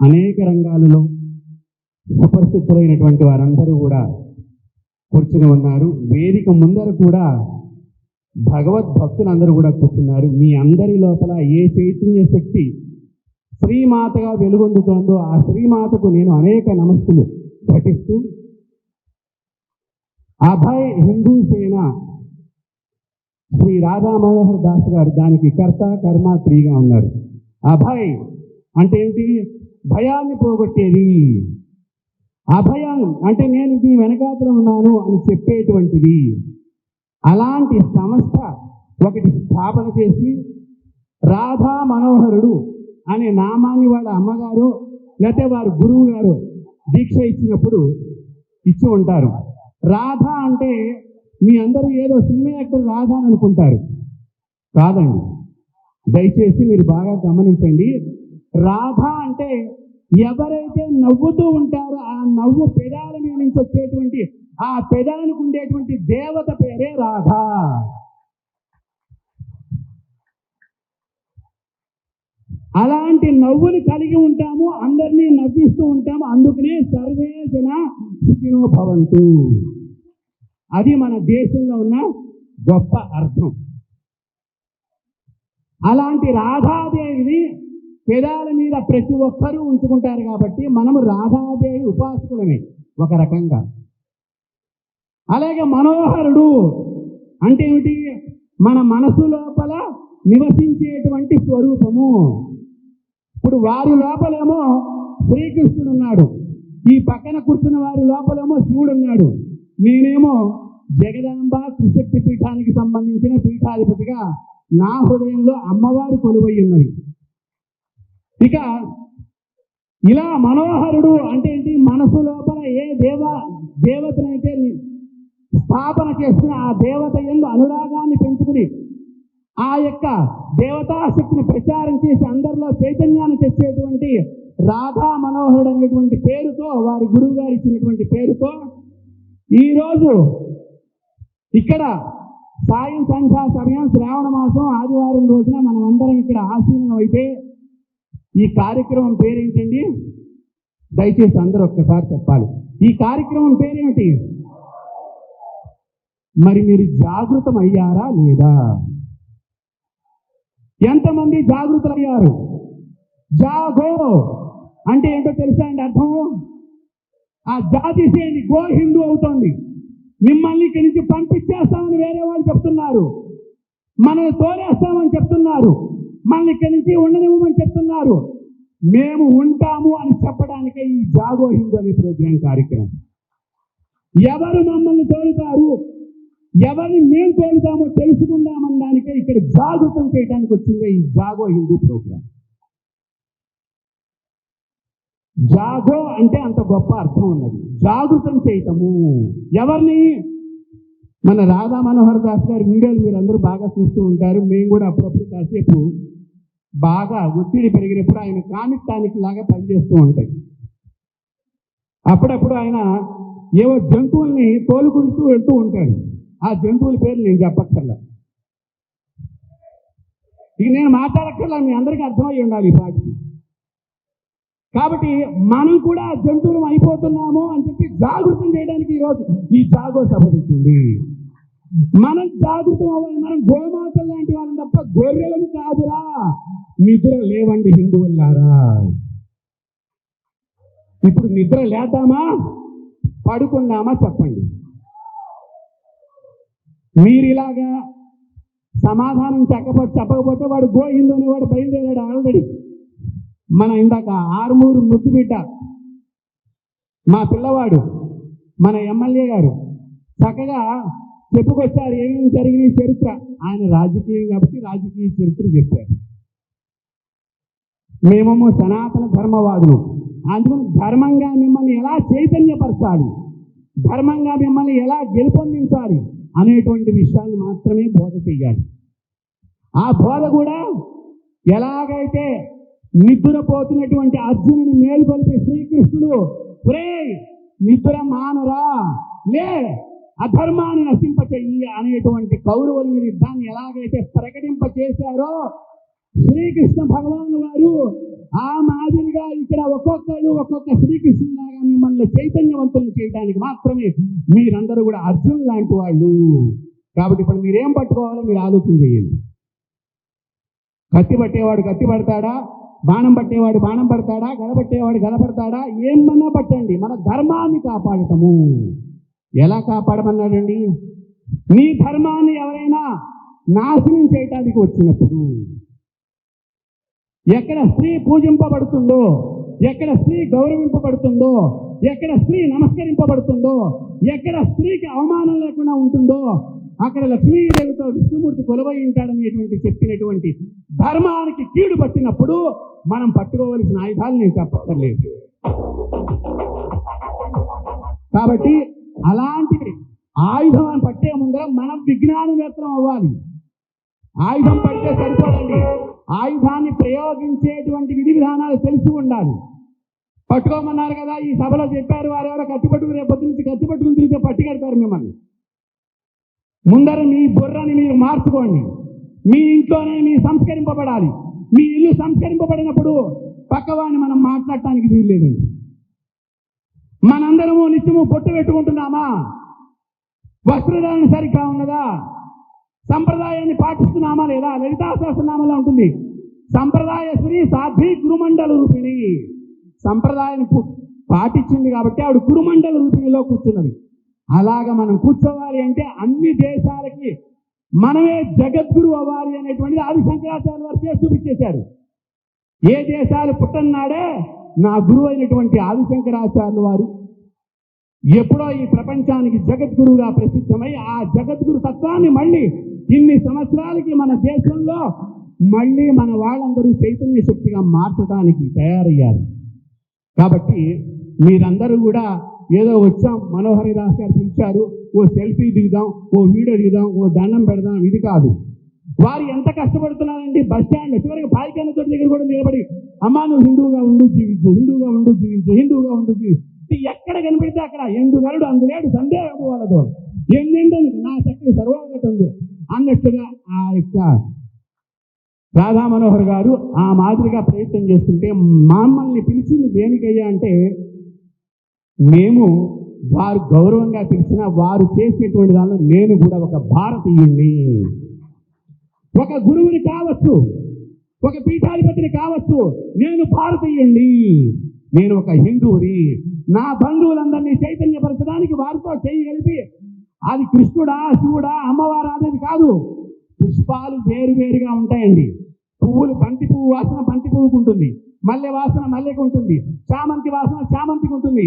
అనేక రంగాలలో సుపరిస్థితులైనటువంటి వారందరూ కూడా కూర్చుని ఉన్నారు. వేదిక ముందర కూడా భగవద్ భక్తులందరూ కూడా కూర్చున్నారు. మీ అందరి లోపల ఏ చైతన్య శక్తి శ్రీమాతగా వెలుగొందుతోందో ఆ శ్రీమాతకు నేను అనేక నమస్సులు ఘటిస్తూ అభయ్ హిందూ సేన శ్రీ రాధా మనోహర్ దాస్ గారు దానికి కర్త కర్మ క్రియగా ఉన్నారు. అభయ్ అంటే ఏంటి భయాన్ని పోగొట్టేది. అభయం అంటే నేను దీని వెనకాతలు ఉన్నాను అని చెప్పేటువంటిది. అలాంటి సంస్థ ఒకటి స్థాపన చేసి రాధా మనోహరుడు అనే నామాన్ని వాళ్ళ అమ్మగారు లేకపోతే వారు గురువు గారు దీక్ష ఇచ్చినప్పుడు ఇచ్చి ఉంటారు. రాధ అంటే మీ అందరూ ఏదో సినిమా యాక్టర్ రాధ అని అనుకుంటారు. కాదండి. దయచేసి మీరు బాగా గమనించండి. రాధ అంటే ఎవరైతే నవ్వుతూ ఉంటారో ఆ నవ్వు పెదాల మీద నుంచి వచ్చేటువంటి ఆ పెదాలకు ఉండేటువంటి దేవత పేరే రాధ. అలాంటి నవ్వులు కలిగి ఉంటాము అందరినీ నవ్విస్తూ ఉంటాము అందుకనే సర్వే జన సుఖినో భవంతు. అది మన దేశంలో ఉన్న గొప్ప అర్థం. అలాంటి రాధాదేవిని పెదాల మీద ప్రతి ఒక్కరూ ఉంచుకుంటారు కాబట్టి మనము రాధాదేవి ఉపాసకులమే ఒక రకంగా. అలాగే మనోహరుడు అంటే ఏమిటి? మన మనసు లోపల నివసించేటువంటి స్వరూపము. ఇప్పుడు వారి లోపలేమో శ్రీకృష్ణుడు ఉన్నాడు. ఈ పక్కన కూర్చున్న వారి లోపలేమో శివుడు ఉన్నాడు. నేనేమో జగదాంబ త్రిశక్తి పీఠానికి సంబంధించిన పీఠాధిపతిగా నా హృదయంలో అమ్మవారు కొలువై ఉన్నది. ఇక ఇలా మనోహరుడు అంటే ఏంటి? మనసు లోపల ఏ దేవ దేవతనైతే స్థాపన చేసుకుని ఆ దేవత ఎందు అనురాగాన్ని పెంచుకుని ఆ యొక్క దేవతా శక్తిని ప్రచారం చేసి అందరిలో చైతన్యాన్ని తెచ్చేటువంటి రాధా మనోహరుడు అనేటువంటి పేరుతో వారి గురువు గారు ఇచ్చినటువంటి పేరుతో ఈరోజు ఇక్కడ సాయం సంధ్యా సమయం శ్రావణ మాసం ఆదివారం రోజున మనం అందరం ఇక్కడ ఆశీనం అయితే ఈ కార్యక్రమం పేరేంటండి? దయచేసి అందరూ ఒక్కసారి చెప్పాలి. ఈ కార్యక్రమం పేరేమిటి? మరి మీరు జాగృతం అయ్యారా లేదా? ఎంతమంది జాగృతులయ్యారు జాగో అంటే ఏంటో తెలుసా అండి అర్థం? ఆ జాతి శ్రేణి గో హిందూ అవుతోంది. మిమ్మల్ని ఇక్కడి నుంచి పంపించేస్తామని వేరే వాళ్ళు చెప్తున్నారు. మనల్ని తోలేస్తామని చెప్తున్నారు. మనల్ని ఇక్కడి నుంచి ఉండనివ్వమని చెప్తున్నారు. మేము ఉంటాము అని చెప్పడానికే ఈ జాగో హిందూ అనే ప్రోగ్రాం కార్యక్రమం. ఎవరు మమ్మల్ని తోలుతారు? ఎవరిని మేము తోలుతామో తెలుసుకుందామని దానికే ఇక్కడ జాగృతం చేయడానికి వచ్చిందే ఈ జాగో హిందూ ప్రోగ్రాం. జాగో అంటే అంత గొప్ప అర్థం ఉన్నది. జాగృతం చేయటము. ఎవరిని? మన రాధా మనోహర్ దాస్ గారి వీడియోలు మీరు అందరూ బాగా చూస్తూ ఉంటారు. మేము కూడా అప్పుడప్పుడు కాసేపు బాగా ఒత్తిడి పెరిగినప్పుడు ఆయన కామిక్ లాగా పనిచేస్తూ ఉంటాయి. అప్పుడప్పుడు ఆయన ఏవో జంతువుల్ని తోలుకుంటూ వెళ్తూ ఉంటాడు. ఆ జంతువుల పేర్లు నేను చెప్పక్కర్లా. ఇక నేను మాట్లాడక్కర్లా మీ అందరికీ అర్థమై ఉండాలి ఈ పాటికి. కాబట్టి మనం కూడా జంతువులం అయిపోతున్నాము అని చెప్పి జాగృతం చేయడానికి ఈరోజు ఈ జాగో సభ మనం జాగృతం అవ్వాలి మనం గోమాతలు లాంటి వాళ్ళం తప్ప గొర్రెలను కాదురా. నిద్ర లేవండి హిందువులారా. ఇప్పుడు నిద్ర లేదామా పడుకుందామా చెప్పండి. మీరు ఇలాగా సమాధానం చెప్పకపోతే చెప్పకపోతే వాడు గో హిందూ అనేవాడు బయలుదేరాడు ఆల్రెడీ. మన ఇందాక ఆరుమూరు ముద్దు బిడ్డ మా పిల్లవాడు మన ఎమ్మెల్యే గారు చక్కగా చెప్పుకొచ్చారు ఏమేమి జరిగిన చరిత్ర? ఆయన రాజకీయం కాబట్టి రాజకీయ చరిత్ర చెప్పారు. మేమేమో సనాతన ధర్మవాదులు. అందుకని ధర్మంగా మిమ్మల్ని ఎలా చైతన్యపరచాలి? ధర్మంగా మిమ్మల్ని ఎలా గెలుపొందించాలి? అనేటువంటి విషయాలు మాత్రమే బోధ చేయాలి ఆ బోధ కూడా ఎలాగైతే నిద్రపోతున్నటువంటి అర్జునుని మేలుకొలిపే శ్రీకృష్ణుడు ఒరే నిద్ర మానురా లే అధర్మాన్ని నశింప అనేటువంటి కౌరవులు మీరు యుద్ధాన్ని ఎలాగైతే ప్రకటింప చేశారో శ్రీకృష్ణ భగవాను వారు ఆ మాదిరిగా ఇక్కడ ఒక్కొక్కరు ఒక్కొక్క శ్రీకృష్ణులాగా మిమ్మల్ని చైతన్యవంతులు చేయడానికి మాత్రమే మీరందరూ కూడా అర్జున్ లాంటి వాళ్ళు. కాబట్టి ఇప్పుడు మీరేం పట్టుకోవాలో మీరు ఆలోచన చేయండి. కత్తి పట్టేవాడు కత్తి పడతాడా? బాణం పట్టేవాడు బాణం పడతాడా? గద పట్టేవాడు గద పడతాడా? ఏమన్నా పట్టండి. మన ధర్మాన్ని కాపాడటము. ఎలా కాపాడమన్నాడండి? నీ ధర్మాన్ని ఎవరైనా నాశనం చేయటానికి వచ్చినప్పుడు ఎక్కడ స్త్రీ పూజింపబడుతుందో ఎక్కడ స్త్రీ గౌరవింపబడుతుందో ఎక్కడ స్త్రీ నమస్కరింపబడుతుందో ఎక్కడ స్త్రీకి అవమానం లేకుండా ఉంటుందో అక్కడ లక్ష్మీదేవితో విష్ణుమూర్తి కొలువై ఉంటాడనేటువంటి చెప్పినటువంటి ధర్మానికి కీడు పట్టినప్పుడు మనం పట్టుకోవలసిన ఆయుధాలు నేను చెప్పక్కర్లేదు. కాబట్టి అలాంటి ఆయుధం పట్టే ముందర మనం విజ్ఞానవేత్తలం అవ్వాలి. ఆయుధం పడితే సరిపోదండి. ఆయుధాన్ని ప్రయోగించేటువంటి విధి విధానాలు తెలిసి ఉండాలి. పట్టుకోమన్నారు కదా ఈ సభలో చెప్పారు వారెవరో కత్తి పట్టుకుని రేపటి నుంచి కత్తి పట్టుకుని తిరిగితే పట్టుకెడతారు మిమ్మల్ని. ముందర మీ బుర్రని మీరు మార్చుకోండి. మీ ఇంట్లోనే మీ సంస్కరింపబడాలి. మీ ఇల్లు సంస్కరింపబడినప్పుడు పక్కవాడిని మనం మాట్లాడటానికి వీలు మనందరము నిత్యము పొట్టు పెట్టుకుంటున్నామా? వస్త్రధారణ సరిగ్గా ఉన్నదా? సంప్రదాయాన్ని పాటిస్తున్నామా లేదా? లలితా సహస్రనామంలో ఉంటుంది. సంప్రదాయ శ్రీ సాధ్వి గురుమండల రూపిణి. సంప్రదాయాన్ని పాటించింది కాబట్టి ఆవిడ గురుమండల రూపిణిలో కూర్చున్నది. అలాగా మనం కూర్చోవాలి అంటే అన్ని దేశాలకి మనమే జగద్గురు అవ్వాలి అనేటువంటిది ఆది శంకరాచార్య వారు చేసి చూపించేశారు. ఏ దేశాలు పుట్టన్నాడే నా గురువు అయినటువంటి ఆదిశంకరాచార్యులు వారు ఎప్పుడో ఈ ప్రపంచానికి జగద్గురువుగా ప్రసిద్ధమై ఆ జగద్గురు తత్వాన్ని మళ్ళీ ఇన్ని సంవత్సరాలకి మన దేశంలో మళ్ళీ మన వాళ్ళందరూ చైతన్య శక్తిగా మార్చడానికి తయారయ్యారు. కాబట్టి మీరందరూ కూడా ఏదో వచ్చాం మనోహరి దాస్ గారు పిలిచారు ఓ సెల్ఫీ దిగుదాం ఓ వీడియో దిగుదాం ఓ దండం పెడదాం ఇది కాదు. వారు ఎంత కష్టపడుతున్నారండి బస్ స్టాండ్ చివరికి పాయికాన చోటు దగ్గర కూడా నిలబడి అమ్మా నువ్వు హిందువుగా ఉండు జీవించు హిందువుగా ఉండు జీవించు హిందువుగా ఉండు జీవించు. ఎక్కడ కనిపెడితే అక్కడ ఎందు అందు అందులేడు సందేహం వాళ్ళతో. ఎన్నెండు నా చక్కని సర్వోగతం అన్నట్టుగా ఆ యొక్క రాధా మనోహర్ గారు ఆ మాదిరిగా ప్రయత్నం చేస్తుంటే మమ్మల్ని పిలిచింది దేనికయ్యా అంటే మేము వారు గౌరవంగా పిలిచిన వారు చేసేటువంటి దానిలో నేను కూడా ఒక భారతీయుణ్ణి. ఒక గురువుని కావచ్చు ఒక పీఠాధిపతిని కావచ్చు నేను భారతీయుణ్ణి నేను ఒక హిందువుని నా బంధువులందరినీ చైతన్యపరచడానికి వారితో చేయగలిపి అది కృష్ణుడా శివుడా అమ్మవారా అనేది కాదు. పుష్పాలు వేరు వేరుగా ఉంటాయండి. పువ్వులు బంతి పువ్వు వాసన బంతి పువ్వుకు ఉంటుంది. మల్లె వాసన మల్లెకు ఉంటుంది. చామంతి వాసన చామంతికి ఉంటుంది.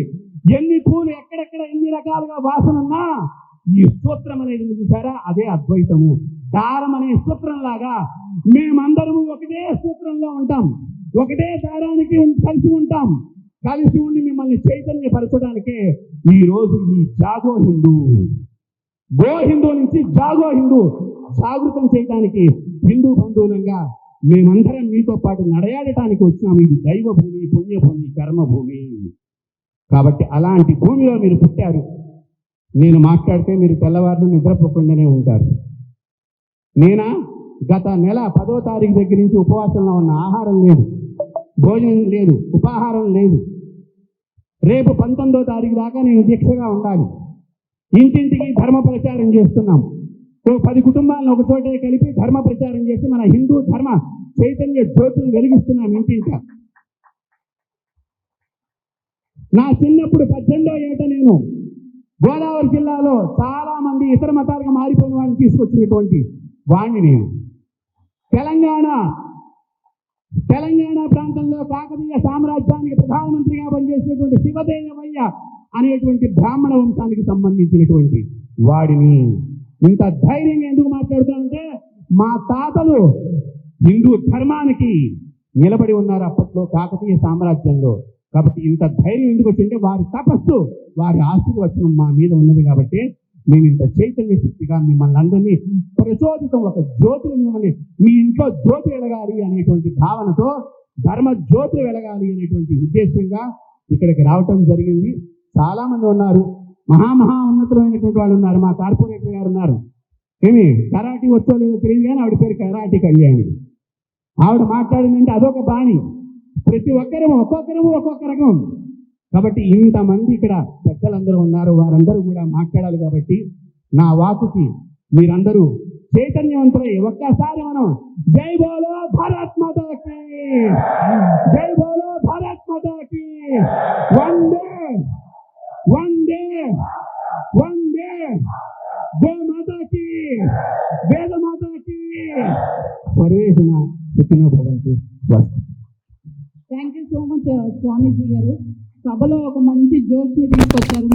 ఎన్ని పూలు ఎక్కడెక్కడ ఎన్ని రకాలుగా వాసన ఉన్నా ఈ సూత్రం అనేది చూసారా? అదే అద్వైతము. దారం అనే సూత్రం లాగా మేమందరము ఒకటే సూత్రంలో ఉంటాం. ఒకటే దారానికి కలిసి ఉంటాం. కలిసి ఉండి మిమ్మల్ని చైతన్యపరచడానికే ఈరోజు ఈ జాగో హిందూ గో హిందూ నుంచి జాగో హిందూ జాగృతం చేయడానికి హిందూ బంధువులంగా మేమందరం మీతో పాటు నడయాడటానికి వచ్చినాము ఇది దైవ భూమి పుణ్యభూమి కర్మభూమి. కాబట్టి అలాంటి భూమిలో మీరు పుట్టారు. నేను మాట్లాడితే మీరు తెల్లవారులు నిద్రపోకుండానే ఉంటారు. నేనా? గత నెల పదో తారీఖు దగ్గర నుంచి ఉపవాసంలో ఉన్న ఆహారం లేదు. భోజనం లేదు. ఉపాహారం లేదు. రేపు పంతొమ్మిదో తారీఖు దాకా నేను దీక్షగా ఉండాలి. ఇంటింటికి ధర్మ ప్రచారం చేస్తున్నాం. ఓ పది కుటుంబాలను ఒక చోటే కలిపి ధర్మ ప్రచారం చేసి మన హిందూ ధర్మ చైతన్య జ్యోతులు వెలిగిస్తున్నాం ఇంటింట. నా చిన్నప్పుడు పద్దెనిమిదో ఏట నేను గోదావరి జిల్లాలో చాలా మంది ఇతర మతాలుగా మారిపోయిన వాళ్ళని తీసుకొచ్చినటువంటి వాణ్ణి నేను. తెలంగాణ తెలంగాణ ప్రాంతంలో కాకతీయ సామ్రాజ్యానికి ప్రధానమంత్రిగా పనిచేసినటువంటి శివదేవయ్య అనేటువంటి బ్రాహ్మణ వంశానికి సంబంధించినటువంటి వాడిని. ఇంత ధైర్యంగా ఎందుకు మాట్లాడుతానంటే మా తాతలు హిందూ ధర్మానికి నిలబడి ఉన్నారు అప్పట్లో కాకతీయ సామ్రాజ్యంలో. కాబట్టి ఇంత ధైర్యం ఎందుకు వచ్చింటే వారి తపస్సు వారి ఆశీర్వచనం మా మీద ఉన్నది కాబట్టి మేము ఇంత చైతన్య శక్తిగా మిమ్మల్ని అందరినీ ప్రచోదితం ఒక జ్యోతులు మిమ్మల్ని మీ ఇంట్లో జ్యోతి వెలగాలి అనేటువంటి భావనతో ధర్మ జ్యోతులు వెలగాలి అనేటువంటి ఉద్దేశంగా ఇక్కడికి రావటం జరిగింది. చాలామంది ఉన్నారు. మహా మహా ఉన్నతమైనటువంటి వాళ్ళు ఉన్నారు. మా కార్పొరేటర్ గారు ఉన్నారు. ఏమి కరాటి వచ్చో లేదో తెలియదు కానీ ఆవిడ పేరు కరాటి కళ్యాణి. ఆవిడ మాట్లాడిందంటే అదొక బాణి. ప్రతి ఒక్కరము ఒక్కొక్కరము ఒక్కొక్క రకం. కాబట్టి ఇంతమంది ఇక్కడ పెద్దలందరూ ఉన్నారు వారందరూ కూడా మాట్లాడాలి కాబట్టి నా వాకుకి మీరందరూ చైతన్యవంతులై ఒక్కసారి మనం జై బోలో భారత్ మాతాకి! జై బోలో భారత్ మాతాకి! వందే! వందే! వందే! గో మాతాకి! వేద మాతాకి! సర్వేసిన పుట్టిన భవంతు. Thank you so much Swamiji గారు. సభలో ఒక మంచి జోష్ని తీసుకొచ్చారు.